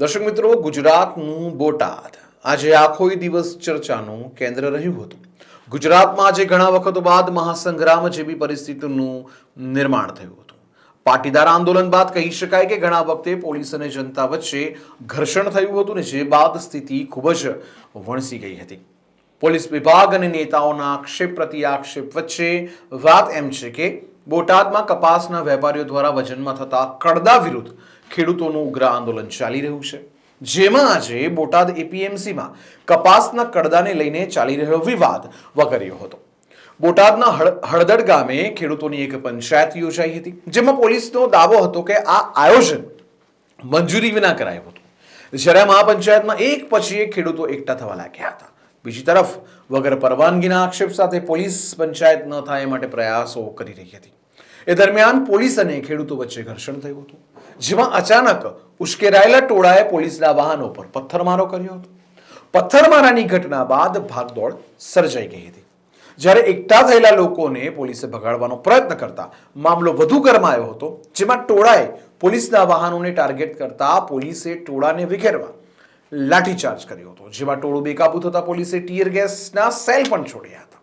દર્શક મિત્રો, ગુજરાતનું બોટાદ. આજે આખો દિવસ ચર્ચાનું કેન્દ્ર રહ્યું હતું. ગુજરાતમાં આજે ઘણા વખત બાદ મહાસંગ્રામ જેવી પરિસ્થિતિનું નિર્માણ થયું હતું. પાટીદાર આંદોલન બાદ કહી શકાય કે ઘણા વખતે પોલીસ અને જનતા વચ્ચે ઘર્ષણ થયું હતું ને જે બાદ સ્થિતિ ખૂબ જ વણસી ગઈ હતી. પોલીસ વિભાગ અને નેતાઓના આક્ષેપ પ્રતિ આક્ષેપ વચ્ચે વાત એમ છે કે બોટાદમાં કપાસના વેપારીઓ દ્વારા વજનમાં થતા કડદા વિરુદ્ધ ખેડૂતોનું ઉગ્ર આંદોલન ચાલી રહ્યું છે. જેમાં આજે બોટાદ એપીએમસીમાં કપાસના કડદાને લઈને ચાલી રહ્યો વિવાદ વગર્યો હતો. બોટાદના હળદડ ગામે ખેડૂતોની એક પંચાયત યોજાઈ હતી, જેમાં પોલીસનો દાવો હતો કે આ આયોજન મંજૂરી વિના કરાયું હતું. જ્યારે મહાપંચાયતમાં એક પછી એક ખેડૂતો એકઠા થવા લાગ્યા હતા. બીજી તરફ, વગર પરવાનગીના આક્ષેપ સાથે પોલીસ પંચાયત ન થાય માટે પ્રયાસો કરી રહી હતી. એ દરમિયાન પોલીસ અને ખેડૂતો વચ્ચે ઘર્ષણ થયું હતું. જેમાં અચાનક ઉશ્કેરાયેલા ટોળાએ પોલીસના વાહનો પર પથ્થરમારો કર્યો હતો. પથ્થરમારાની ઘટના બાદ ભાગદોડ સર્જાઈ ગઈ હતી. જ્યારે એકઠા થયેલા લોકોને પોલીસે ભગાડવાનો પ્રયત્ન કરતા મામલો વધુ ગરમાયો હતો, જેમાં ટોળાએ પોલીસના વાહનોને ટાર્ગેટ કરતા પોલીસે ટોળાને વિખેરવા લાઠીચાર્જ કર્યો હતો, જેમાં ટોળું બેકાબુ થતા પોલીસે ટીયર ગેસના સેલ પણ છોડ્યા હતા.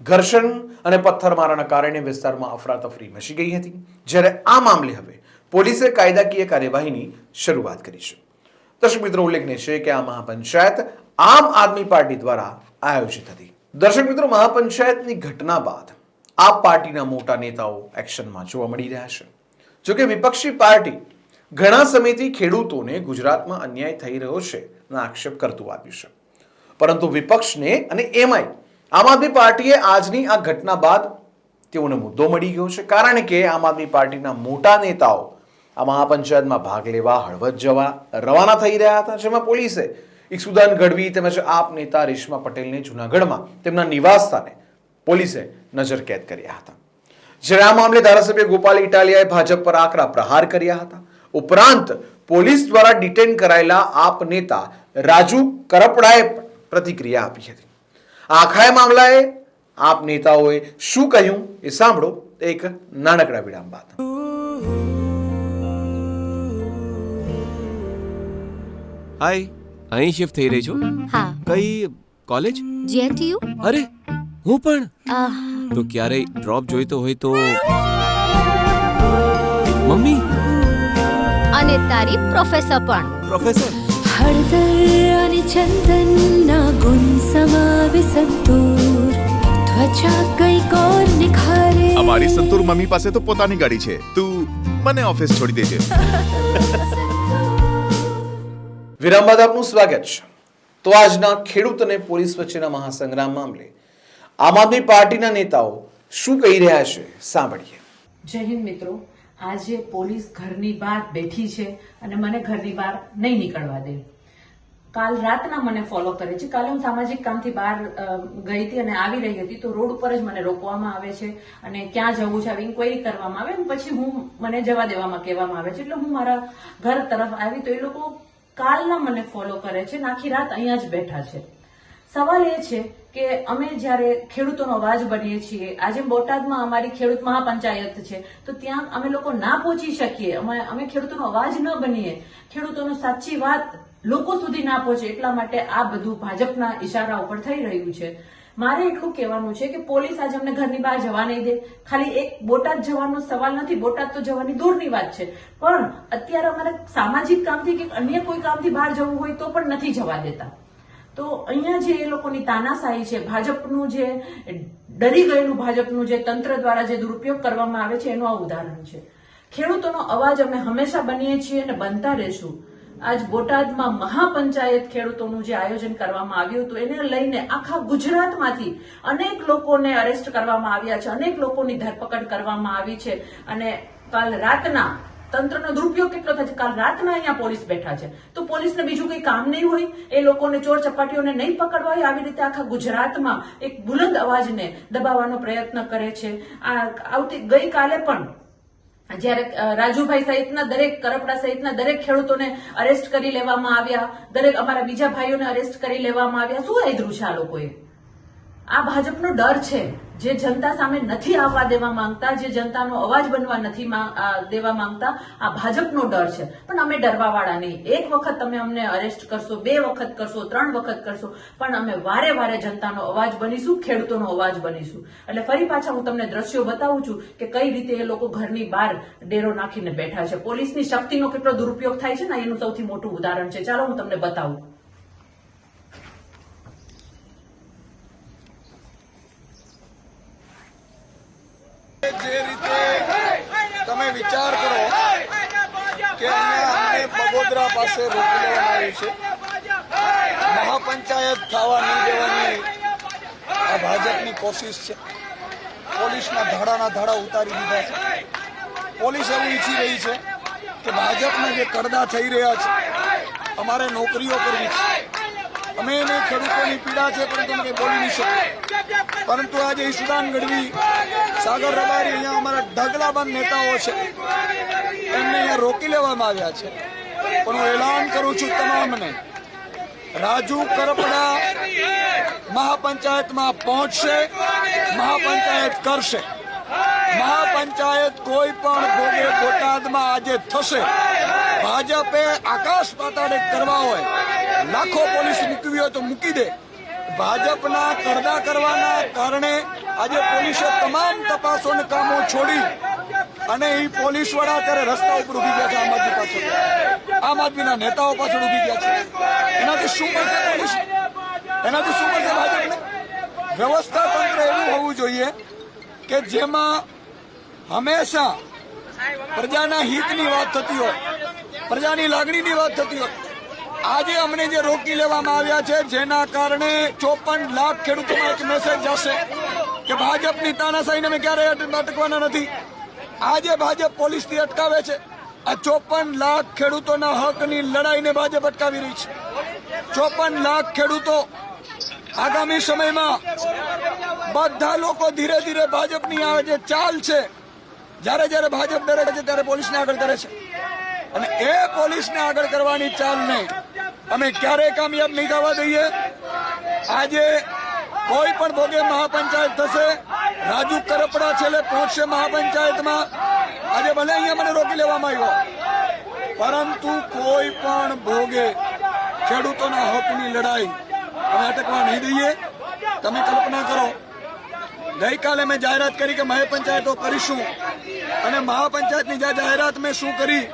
ઘર્ષણ અને પથ્થરમારાના કારણે વિસ્તારમાં અફરાતફરી મચી ગઈ હતી. જ્યારે આ મામલે હવે પોલીસે કાયદાકીય કાર્યવાહીની શરૂઆત કરી છે દર્શક મિત્રો, ઉલ્લેખનીય છે કે આ મહાપંચાયત આમ આદમી પાર્ટી દ્વારા આયોજિત હતી. દર્શક મિત્રો, મહાપંચાયતની ઘટના બાદ આ પાર્ટીના મોટા નેતાઓ એક્શનમાં જોવા મળી રહ્યા છે. જોકે વિપક્ષી પાર્ટી ઘણા સમયથી ખેડૂતોને ગુજરાતમાં અન્યાય થઈ રહ્યો છે ના આક્ષેપ કરતું આવ્યું છે. પરંતુ વિપક્ષને અને એમાંય આમ આદમી પાર્ટીએ આજની આ ઘટના બાદ તેઓને મુદ્દો મળી ગયો છે. કારણ કે આમ આદમી પાર્ટીના મોટા નેતાઓ આ મહાપંચાયતમાં ભાગ લેવા હળવદ જવા રવાના થઈ રહ્યા હતા, જેમાં પોલીસે ઈસુદાન ગઢવી તેમજ આપ નેતા રેશમા પટેલને જૂનાગઢમાં તેમના નિવાસસ્થાને પોલીસે નજરકેદ કર્યા હતા. જ્યારે આ મામલે ધારાસભ્ય ગોપાલ ઇટાલિયાએ ભાજપ પર આકરા પ્રહાર કર્યા હતા. ઉપરાંત પોલીસ દ્વારા ડિટેન કરાયેલા આપ નેતા રાજુ કરપડાએ પ્રતિક્રિયા આપી હતી. આખાએ આખા મામલાએ આપ નેતાઓએ શું કહ્યું એ સાંભળો એક નાનકડા વિરામ બાદ. હાય અહીં શિફ્ટ થઈ રહી છું. હા. કઈ કોલેજ જેએનટીયુ અરે હું પણ. આહ, તો ક્યારેય ડ્રોપ જોઈતો હોય તો મમ્મી? અને તારી પ્રોફેસર પણ. પ્રોફેસર હળદર અને ચંદનના ગુણ સમાવે સંતૂર. ત્વચા કઈ કોર નિખારે અમારી સંતૂર મમ્મી પાસે તો પોતાની ગાડી છે. તું મને ઓફિસ છોડી દેજે. વિરામ બાદ આપનું સ્વાગત છે. તો આજના ખેડૂત અને પોલીસ વચ્ચેના મહાસંગ્રામ મામલે આમ આદમી પાર્ટીના નેતાઓ શું કહી રહ્યા છે? સાંભળીએ. જય હિન્દ મિત્રો. આજે પોલીસ ઘરની બહાર બેઠી છે અને મને ઘરની બહાર નહીં નીકળવા દે. કાલ રાતના મને ફોલો કરે છે. કાલે હું સામાજિક કામથી બહાર ગઈ હતી અને આવી રહી હતી તો રોડ ઉપર જ મને રોકવામાં આવે છે અને ક્યાં જવું છે, આવી ઇન્ક્વાયરી કરવામાં આવે પછી હું, મને જવા દેવામાં કહેવામાં આવે છે. એટલે હું મારા ઘર તરફ આવી તો એ લોકો કાલના મને ફોલો કરે છે આખી રાત અહીંયા જ બેઠા છે. સવાલ એ છે કે અમે જ્યારે ખેડૂતોનો અવાજ બનીએ છીએ, આજે બોટાદમાં અમારી ખેડૂત મહાપંચાયત છે, તો ત્યાં અમે લોકો ના પહોંચી શકીએ? અમે અમે ખેડૂતોનો અવાજ ન બનીએ. ખેડૂતોનો સાચી વાત લોકો સુધી ના પહોંચે, એટલા માટે આ બધું ભાજપના ઇશારા ઉપર થઈ રહ્યું છે. મારે એટલું કહેવાનું છે કે પોલીસ આજે અમને ઘરની બહાર જવા નહીં દે. ખાલી એક બોટાદ જવાનો સવાલ નથી, બોટાદ તો જવાની દૂરની વાત છે. પણ અત્યારે અમારે સામાજિક કામથી કે અન્ય કોઈ કામથી બહાર જવું હોય તો પણ નથી જવા દેતા. તો અહીંયા જે એ લોકોની તાનાશાહી છે, ભાજપનું જે ડરી ગયેલું ભાજપનું જે તંત્ર દ્વારા જે દુરુપયોગ કરવામાં આવે છે, એનું આ ઉદાહરણ છે. ખેડૂતોનો અવાજ અમે હંમેશા બનીએ છીએ અને બનતા રહેશું. આજ બોટાદમાં મહાપંચાયત ખેડૂતોનું જે આયોજન કરવામાં આવ્યું હતું, એને લઈને આખા ગુજરાતમાંથી અનેક લોકોને અરેસ્ટ કરવામાં આવ્યા છે, અનેક લોકોની ધરપકડ કરવામાં આવી છે. અને કાલ રાતના તંત્રનો દુરુપયોગ કેટલો થાય છે? કાલ રાતના અહીંયા પોલીસ બેઠા છે. તો પોલીસને બીજું કંઈ કામ નહીં હોય? એ લોકોને ચોર ચપાટીઓને નહીં પકડવા હોય? આવી રીતે આખા ગુજરાતમાં એક બુલંદ અવાજને દબાવવાનો પ્રયત્ન કરે છે. આ આવતી ગઈકાલે પણ જ્યારે રાજુભાઈ સહિતના દરેક, કરપડા સહિતના દરેક ખેડૂતોને અરેસ્ટ કરી લેવામાં આવ્યા, દરેક અમારા બીજા ભાઈઓને અરેસ્ટ કરી લેવામાં આવ્યા. શું આદરું છે આ લોકોએ? આ ભાજપનો ડર છે. જે જનતા સામે નથી આવવા દેવા માંગતા, જે જનતાનો અવાજ બનવા નથી દેવા માંગતા, આ ભાજપનો ડર છે. પણ અમે ડરવા વાળા નહીં. એક વખત તમે અમને અરેસ્ટ કરશો, બે વખત કરશો, ત્રણ વખત કરશો, પણ અમે વારે વારે જનતાનો અવાજ બનીશું, ખેડૂતોનો અવાજ બનીશું. એટલે ફરી પાછા હું તમને દ્રશ્યો બતાવું છું કે કઈ રીતે એ લોકો ઘરની બહાર ડેરો નાખીને બેઠા છે. પોલીસની શક્તિનો કેટલો દુરુપયોગ થાય છે ને, એનું સૌથી મોટું ઉદાહરણ છે. ચાલો હું તમને બતાવું. જે રીતે તમે વિચાર કરો કે અમને બગોદરા પાસે રોકી લેવામાં આવ્યું છે. મહાપંચાયત થવા નહીં દેવાની આ ભાજપની કોશિશ છે. પોલીસના ધાડાના ધાડા ઉતારી દીધા છે. પોલીસ એવું ઈચ્છી રહી છે કે ભાજપના જે કરડા થઈ રહ્યા છે, અમારે નોકરીઓ કરવી છે. અમે એને ખેડૂતોની પીડા છે પરંતુ અમે બોલી નહીં શકીએ. પરંતુ આજે ઈશુદાન ગઢવી સાગર રબારી અહીંયા અમારા ઢગલાબંધ નેતાઓ છે. એમને અહીંયા રોકી લેવામાં આવ્યા છે. પણ હું એલાન કરું છું તમામને. રાજુ કરપડા મહાપંચાયતમાં પહોંચશે, મહાપંચાયત કરશે. મહાપંચાયત કોઈ પણ ભોગે બોટાદમાં આજે થશે. ભાજપે આકાશ પાતાળે કરવા હોય, લાખો પોલીસ મૂકવી હોય તો મૂકી દે. ભાજપના કરદા કરવાના કારણે આજે પોલીસે તમામ તપાસો કામો છોડી અને એ પોલીસ વડા અત્યારે રસ્તા ઉપર ઊભી ગયા છે આમ આદમી પાછળ આમ આદમીના નેતાઓ પાછળ ઊભી ગયા છે. એનાથી શું મળશે પોલીસ? એનાથી શું મળશે ભાજપને? વ્યવસ્થા તંત્ર એવું હોવું જોઈએ કે જેમાં હંમેશા પ્રજાના હિતની વાત થતી હોય, પ્રજાની લાગણીની વાત થતી હોય આજે અમને જે રોકી લેવામાં આવ્યા છે, જેના કારણે ચોપન લાખ ખેડૂતોમાં એક મેસેજ જશે કે ભાજપની તાનાશાહીને અમે ક્યારેય અટ- અટકવાના નથી. આજે ભાજપ પોલીસથી અટકાવે છે. આ ચોપન લાખ ખેડૂતોના હકની લડાઈને ભાજપ અટકાવી રહી છે. ચોપન લાખ ખેડૂતો આગામી સમયમાં બધા લોકો ધીરે ધીરે ભાજપની આ જે ચાલ છે, જ્યારે જ્યારે ભાજપ ડરે છે, ત્યારે પોલીસને આગળ કરે છે. અને એ પોલીસને આગળ કરવાની ચાલને અમે ક્યારેય કામયાબ નહીં થવા દઈએ. આજે કોઈ પણ ભોગે મહાપંચાયત થશે, રાજુ કરપડા છેલ્લે પહોંચશે મહાપંચાયતમાં. આજે ભલે અહીંયા મને રોકી લેવામાં આવ્યો, પરંતુ કોઈ પણ ભોગે ખેડૂતોના હકની લડાઈ અમે અટકવા નહીં દઈએ. તમે કલ્પના કરો, ગઈકાલે મેં જાહેરાત કરી કે મહાપંચાયતો કરીશું. અને મહાપંચાયતની જાહેરાત મેં શું કરી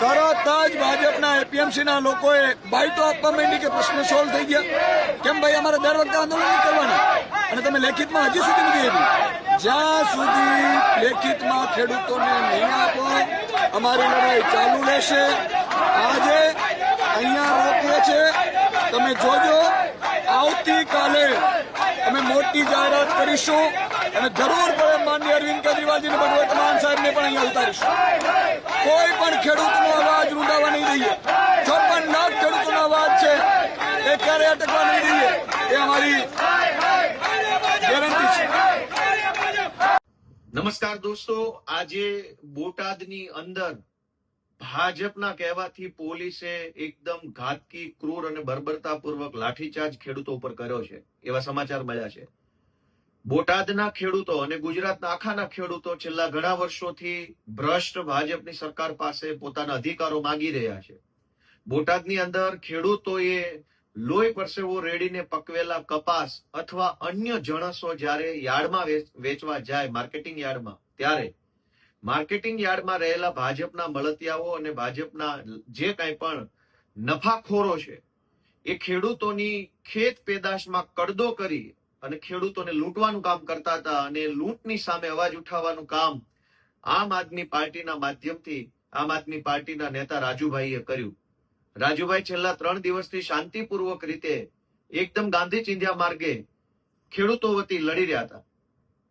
તરત જ ભાજપના એપીએમસીના લોકોએ બાઈટો આપવા માંડી કે પ્રશ્ન સોલ્વ થઈ ગયા. કેમ ભાઈ અમારે દર વખતે આંદોલન કરવાના? અને તમે લેખિતમાં હજી સુધી નથી આપ્યું જ્યાં સુધી લેખિતમાં ખેડૂતોને નહીં આપો, અમારી લડાઈ ચાલુ રહેશે. આજે અહીંયા રોકીએ છે. તમે જોજો, આવતીકાલે અમે મોટી જાહેરાત કરીશું અને જરૂર પડે માનનીય અરવિંદ કેજરીવાલજીને ભગવત માન સાહેબને પણ અહીંયા ઉતારીશું. કોઈ પણ ખેડૂતનો અવાજ રૂંધાવા નહીં દઈએ. ચોપન લાખ ખેડૂતોનો અવાજ છે, એ ક્યારે અટકવા નહીં દઈએ, એ અમારી ગેરંટી છે. નમસ્કાર દોસ્તો, આજે બોટાદની અંદર ભાજપના કહેવાથી પોલીસે એકદમ ઘાતકી, ક્રૂર અને બર્બરતાપૂર્વક લાઠીચાર્જ ખેડૂતો ઉપર કર્યો છે. એવા સમાચાર મળ્યા છે. બોટાદના ખેડૂતો અને ગુજરાતના આખાના ખેડૂતો છેલ્લા ઘણા વર્ષોથી ભ્રષ્ટ ભાજપની સરકાર પાસે પોતાના અધિકારો માંગી રહ્યા છે. બોટાદની અંદર ખેડૂતોએ લોહી પરસેવો રેડીને પકવેલા કપાસ અથવા અન્ય જણસો જ્યારે યાર્ડમાં વેચ- વેચવા જાય માર્કેટિંગ યાર્ડમાં, ત્યારે માર્કેટિંગ યાર્ડમાં રહેલા ભાજપના મળતિયાઓ અને ભાજપના જે કાંઈ પણ નફાખોરો છે, એ ખેડૂતોની ખેત પેદાશમાં કડદો કરી અને ખેડૂતોને લૂંટવાનું કામ કરતા હતા અને લૂંટની સામે અવાજ ઉઠાવવાનું કામ આમ આદમી પાર્ટીના માધ્યમથી, આમ આદમી પાર્ટીના નેતા રાજુભાઈએ કર્યું. રાજુભાઈ છેલ્લા ત્રણ દિવસથી શાંતિપૂર્વક રીતે એકદમ ગાંધી ચિંધ્યા માર્ગે ખેડૂતો વતી લડી રહ્યા હતા.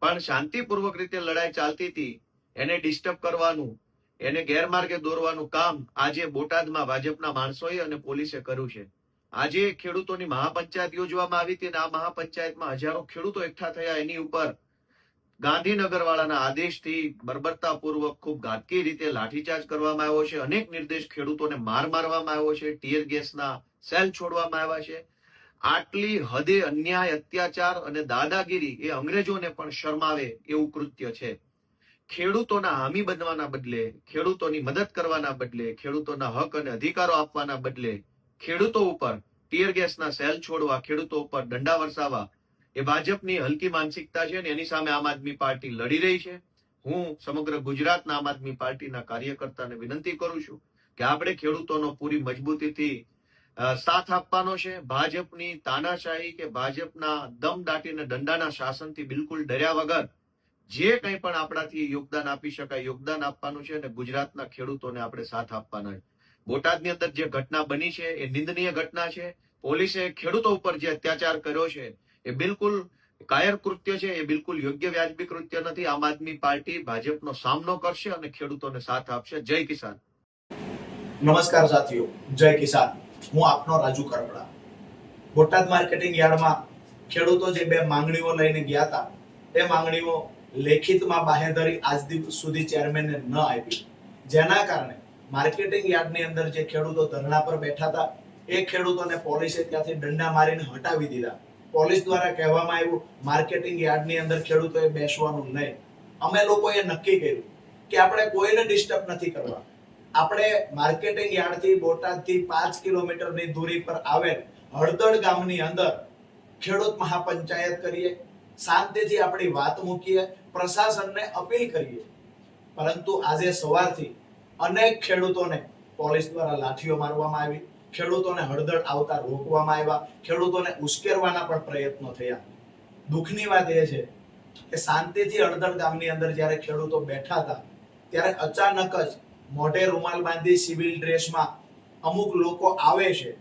પણ શાંતિપૂર્વક રીતે લડાઈ ચાલતી હતી, એને ડિસ્ટર્બ કરવાનું, એને ગેરમાર્ગે દોરવાનું કામ આજે બોટાદમાં ભાજપના માણસોએ અને પોલીસે કર્યું છે. આજે ખેડૂતોની મહાપંચાયત યોજવામાં આવી હતી અને આ મહાપંચાયતમાં હજારો ખેડૂતો એકઠા થયા. એની ઉપર ગાંધીનગર વાળાના આદેશથી બર્બરતાપૂર્વક ખૂબ ઘાતકી રીતે લાઠીચાર્જ કરવામાં આવ્યો છે. અનેક નિર્દેશ ખેડૂતોને માર મારવામાં આવ્યો છે. ટીયર ગેસના સેલ છોડવામાં આવ્યા છે. આટલી હદે અન્યાય, અત્યાચાર અને દાદાગીરી એ અંગ્રેજોને પણ શરમાવે એવું કૃત્ય છે. ખેડૂતોના હામી બનવાના બદલે, ખેડૂતોની મદદ કરવાના બદલે, ખેડૂતોના હક અને અધિકારો આપવાના બદલે ખેડૂતો ઉપર, ટીયર ગેસના સેલ છોડવા, ખેડૂતો ઉપર દંડા વરસાવવા, એ ભાજપની હલકી માનસિકતા છે અને એની સામે આમ આદમી પાર્ટી લડી રહી છે. હું સમગ્ર ગુજરાતના આમ આદમી પાર્ટીના કાર્યકર્તાને વિનંતી કરું છું કે આપણે ખેડૂતોનો પૂરી મજબૂતીથી સાથ આપવાનો છે. ભાજપની તાનાશાહી કે ભાજપના દમ દાટીને દંડાના શાસનથી બિલકુલ ડર્યા વગર જે કંઈ પણ આપણાથી યોગદાન આપી શકાય, યોગદાન આપવાનું છે અને ગુજરાતના ખેડૂતોને આપણે સાથ આપવાના છે. બોટાદની અંદર જે ઘટના બની છે, એ નિંદનીય ઘટના છે. પોલીસે ખેડૂતો ઉપર જે અત્યાચાર કર્યો છે, એ બિલકુલ કાયર કૃત્ય છે, એ બિલકુલ યોગ્ય વ્યાજબી કૃત્ય નથી. આમ આદમી પાર્ટી ભાજપનો સામનો કરશે અને ખેડૂતોને સાથ આપશે. જય કિસાન. નમસ્કાર સાથીઓ. જય કિસાન. હું આપનો રાજુ કરપડા. બોટાદ માર્કેટિંગ યાર્ડમાં ખેડૂતો જે બે માંગણીઓ લઈને ગયા હતા, એ માંગણીઓ લેખિતમાં બાહેધરી આજ દિવસ સુધી ચેરમેનને ન આપી. જેના કારણે માર્કેટિંગ યાર્ડની અંદર જે ખેડૂતો ધરણા પર બેઠા હતા, એ ખેડૂતોને પોલીસે ત્યાંથી દંડા મારીને હટાવી દીધા. પોલીસ દ્વારા કહેવામાં આવ્યું, માર્કેટિંગ યાર્ડની અંદર ખેડૂતોએ બેસવાનું નહીં. અમે લોકોએ નક્કી કર્યું કે આપણે કોઈને ડિસ્ટર્બ નથી કરવા. આપણે માર્કેટિંગ યાર્ડથી બોટાદથી પાંચ કિલોમીટરની દૂરી પર આવેલ હળદળ ગામની અંદર ખેડૂત મહાપંચાયત કરીએ, શાંતિથી આપણી વાત મૂકીએ, પ્રશાસનને અપીલ કરીએ. પરંતુ આજે સવારથી અનેક ખેડૂતોને પોલીસ દ્વારા લાઠીઓ મારવામાં આવી, ખેડૂતોને હળદળ આવતા રોકવામાં આવ્યા, ખેડૂતોને ઉશ્કેરવાના પણ પ્રયત્નો થયા. દુઃખની વાત એ છે કે શાંતિથી હળદળ ગામની અંદર જ્યારે ખેડૂતો બેઠા હતા, ત્યારે અચાનક જ મોઢે રૂમાલ બાંધી સિવિલ ડ્રેસમાં અમુક લોકો આવે છે,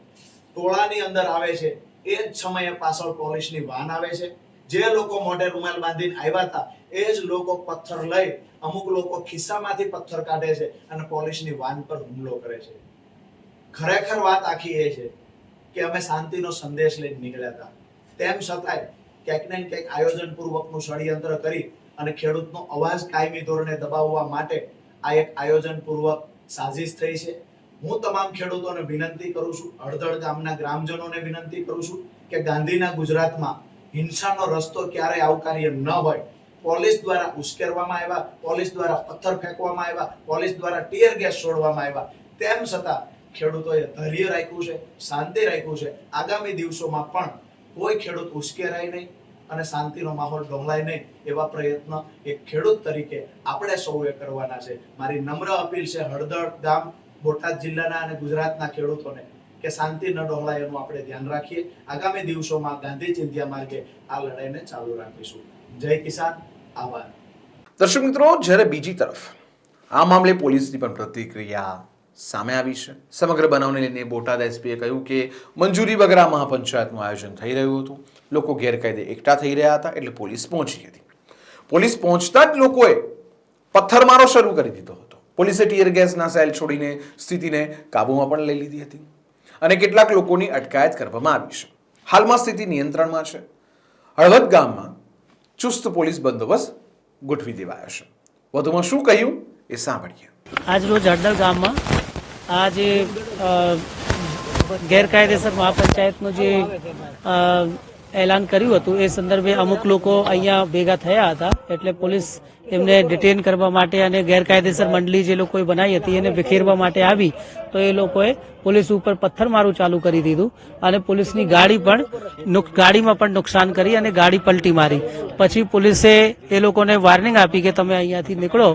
ટોળાની અંદર આવે છે, એ જ સમયે પાછળ પોલીસની વાન આવે છે. જે લોકો મોઢે રૂમાલ બાંધીને આવ્યા હતા, એ જ લોકો પથ્થર લઈ અમુક લોકો ખિસ્સામાંથી પથ્થર કાઢે છે અને પોલીસની વાન પર હુમલો કરે છે. ખરેખર વાત આખી એ છે કે અમે શાંતિનો સંદેશ લઈને નીકળ્યા હતા. તેમ છતાંય ક્યાંક ને ક્યાંક આયોજનપૂર્વકનું ષડયંત્ર કરી અને ખેડૂતનો અવાજ કાયમી ધોરણે દબાવવા માટે આ એક આયોજનપૂર્વક સાજિશ થઈ છે. હું તમામ ખેડૂતોને વિનંતી કરું છું હળદળ ગામના ગ્રામજનોને વિનંતી કરું છું કે ગાંધીના ગુજરાતમાં હિંસાનો રસ્તો ક્યારેય આવકાર્ય ન હોય. પોલીસ દ્વારા ઉશ્કેરવામાં આવ્યા, પોલીસ દ્વારા પથ્થર ફેંકવામાં આવ્યા, પોલીસ દ્વારા ટીયર ગેસ છોડવામાં આવ્યા. તેમ છતાં ખેડૂતોએ ધૈર્ય રાખ્યું છે, શાંતિ રાખ્યું છે. આગામી દિવસોમાં પણ કોઈ ખેડૂત ઉશ્કેરાય નહીં અને શાંતિનો માહોલ ડોંગલાય નહીં એવા પ્રયત્ન એક ખેડૂત તરીકે આપણે સૌએ કરવાના છે. મારી નમ્ર અપીલ છે હળદર ગામ બોટાદ જિલ્લાના અને ગુજરાતના ખેડૂતોને કે શાંતિ ન ડહોળાય એનું આપણે ધ્યાન રાખીએ. આગામી દિવસોમાં ગાંધી ચિંધ્યા માર્ગે આ લડાઈને ચાલુ રાખીશું. જય કિસાન. આભાર. દર્શક મિત્રો, જ્યારે બીજી તરફ આ મામલે પોલીસની પણ પ્રતિક્રિયા સામે આવી છે, સમગ્ર બનાવને લઈને બોટાદ એસપીએ કહ્યું કે મંજૂરી વગર આ મહાપંચાયતનું આયોજન થઈ રહ્યું હતું. લોકો ગેરકાયદે એકઠા થઈ રહ્યા હતા એટલે પોલીસ પહોંચી હતી. પોલીસ પહોંચતા જ લોકોએ પથ્થરમારો શરૂ કરી દીધો હતો. પોલીસે ટીયર ગેસના સેલ છોડીને સ્થિતિને કાબૂમાં પણ લઈ લીધી હતી. અને કેટલાક લોકોની અટકાયત કરવામાં આવી છે. હાલમાં સ્થિતિ નિયંત્રણમાં છે. હળવદ ગામમાં ચુસ્ત પોલીસ બંદોબસ્ત ગોઠવી દેવાયો છે. વધુમાં શું કહ્યું એ સાંભળીએ. આજરોજ રોજ ગામમાં આ જે ગેરકાયદેસર મહાપંચાયતનું જે એલાન કર્યું હતું. એ સંદર્ભે અમુક લોકો અહીંયા ભેગા થયા હતા. એટલે પોલીસ એમને ડિટેન કરવા માટે અને ગેરકાયદેસર મંડળી જે લોકોએ બનાવી હતી એને વિખેરવા માટે આવી. તો એ લોકોએ પોલીસ ઉપર પથ્થરમારું ચાલુ કરી દીધું અને પોલીસની ગાડી પણ ગાડીમાં પણ નુકસાન કરી અને ગાડી પલટી મારી. પછી પોલીસે એ લોકોને વાર્નિંગ આપી કે તમે અહીંયાથી નીકળો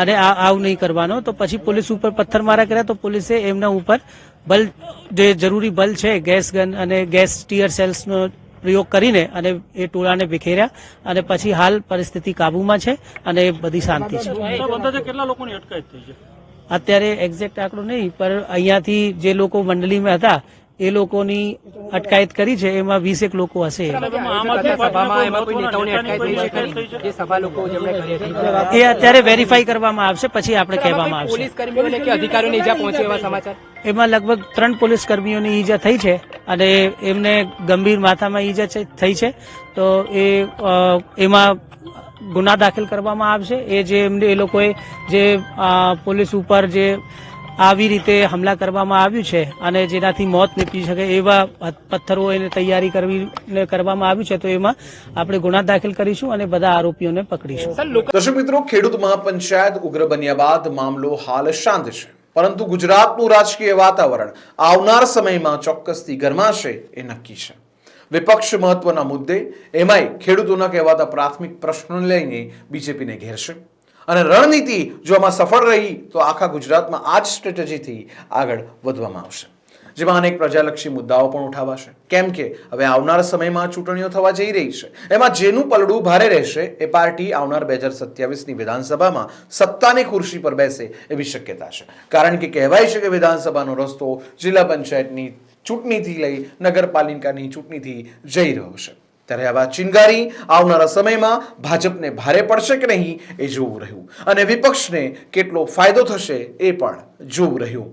અને આ, આવું નહીં કરવાનો. તો પછી પોલીસ ઉપર પથ્થરમારા કર્યા તો પોલીસે એમના ઉપર બલ, જે જરૂરી બલ છે, ગેસ ગન અને ગેસ ટીયર સેલ્સનો પ્રયોગ કરીને અને એ ટોળાને વિખેર્યા અને પછી હાલ પરિસ્થિતિ કાબુમાં છે અને બધી શાંતિ છે. અત્યારે એક્ઝેક્ટ આંકડો નહીં પણ અહીંયાથી જે લોકો મંડળીમાં હતા એ લોકોની અટકાયત કરી છે એમાં વીસેક લોકો હશે. એ અત્યારે વેરીફાઈ કરવામાં આવશે પછી આપણે કહેવામાં આવશે. પોલીસ અધિકારીઓને ઈજા પહોંચે એવા સમાચાર? એમાં લગભગ ત્રણ પોલીસ કર્મીઓની ઈજા થઈ છે. અને એમને ગંભીર માથામાં ઈજા થઈ છે. તો એ એમાં ગુના દાખલ કરવામાં આવશે. એ જે એમને, એ લોકોએ જે પોલીસ ઉપર જે આવી રીતે હમલા કરવામાં આવ્યું છે અને જેનાથી મોત નીપજી શકે એવા પથ્થરો એને તૈયારી કરવી કરવામાં આવ્યું છે, તો એમાં આપણે ગુના દાખલ કરીશું અને બધા આરોપીઓને પકડીશું. દર્શક મિત્રો, ખેડૂત મહાપંચાયત ઉગ્ર બન્યા બાદ મામલો હાલ શાંત છે. પરંતુ ગુજરાતનું રાજકીય વાતાવરણ આવનાર સમયમાં ચોક્કસથી ગરમાશે એ નક્કી છે. વિપક્ષ મહત્વના મુદ્દે એમાંય ખેડૂતોના કહેવાતા પ્રાથમિક પ્રશ્નોને લઈને બીજેપીને ઘેરશે. અને રણનીતિ જો આમાં સફળ રહી, તો આખા ગુજરાતમાં આ જ સ્ટ્રેટેજીથી આગળ વધવામાં આવશે. જેમાં અનેક પ્રજાલક્ષી મુદ્દાઓ પણ ઉઠાવાશે. કેમ કે હવે આવનાર સમયમાં ચૂંટણીઓ થવા જઈ રહી છે. એમાં જેનું પલડું ભારે રહેશે એ પાર્ટી આવનાર બે હજાર સત્યાવીસની વિધાનસભામાં સત્તાની ખુરશી પર બેસે એવી શક્યતા છે. કારણ કે કહેવાય છે કે વિધાનસભાનો રસ્તો જિલ્લા પંચાયતની ચૂંટણીથી લઈ નગરપાલિકાની ચૂંટણીથી જઈ રહ્યો છે. ત્યારે આવા ચિનગારી આવનારા સમયમાં ભાજપને ભારે પડશે કે નહીં એ જોવું રહ્યું. અને વિપક્ષને કેટલો ફાયદો થશે એ પણ જોવું રહ્યું.